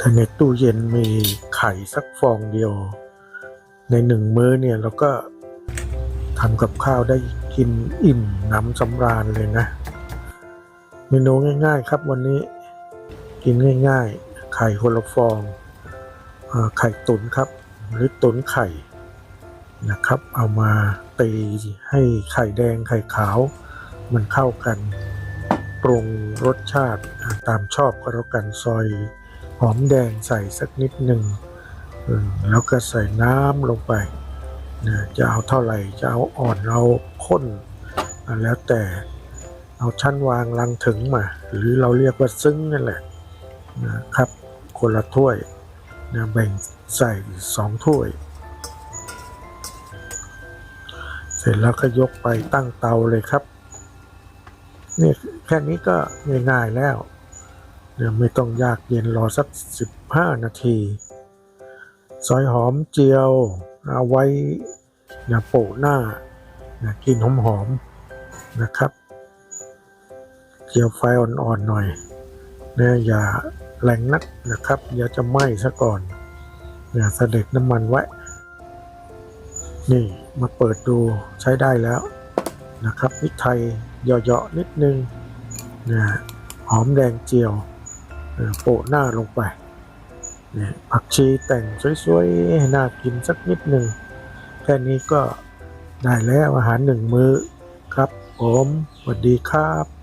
ถ้าในตู้เย็นมีไข่สักฟองเดียว ในหนึ่งมื้อเนี่ยเราก็ทำกับข้าวได้กินอิ่มน้ำสำราญเลยนะ เมนูง่าย ๆ ครับวันนี้กินง่าย ๆ ไข่คนละฟองอไข่ตุ๋นครับหรือตุ๋นไข่นะครับ เอามาตีให้ไข่แดงไข่ขาว มันเข้ากัน ปรุงรสชาติตามชอบก็แล้วกันซอย หอมแดงใส่สักนิดหนึ่งแล้วก็ใส่น้ำลงไปนะจะเอาเท่าไหร่จะเอาอ่อนเอาข้นอะแล้วแต่เอาชั้นวางลังถึงมา หรือเราเรียกว่าซึ้งนั่นแหละนะครับคนละถ้วยนะแบ่งใส่สองถ้วย เสร็จแล้วก็ยกไปตั้งเตาเลยครับ นี่แค่นี้ก็ง่ายๆแล้วเดี๋ยวไม่ต้องยากเย็นรอสัก 15 นาที ซอยหอมเจียว เอาไว้นะโปะหน้านะกินหอมๆนะครับ เจียวไฟอ่อนๆหน่อยนะอย่าแรงนักนะครับ อย่าจะไหม้ซะก่อนอย่าเสด็จน้ำมันไว้ นี่มาเปิดดูใช้ได้แล้ว นะครับพริกไทยเหยาะๆนิดนึงนะหอมแดงเจียวโปะหน้าลงไปเนี่ยผักชีแต่งสวยๆให้น่ากินสักนิดหนึ่งแค่นี้ก็ได้แล้วอาหารหนึ่งมื้อครับผมสวัสดีครับ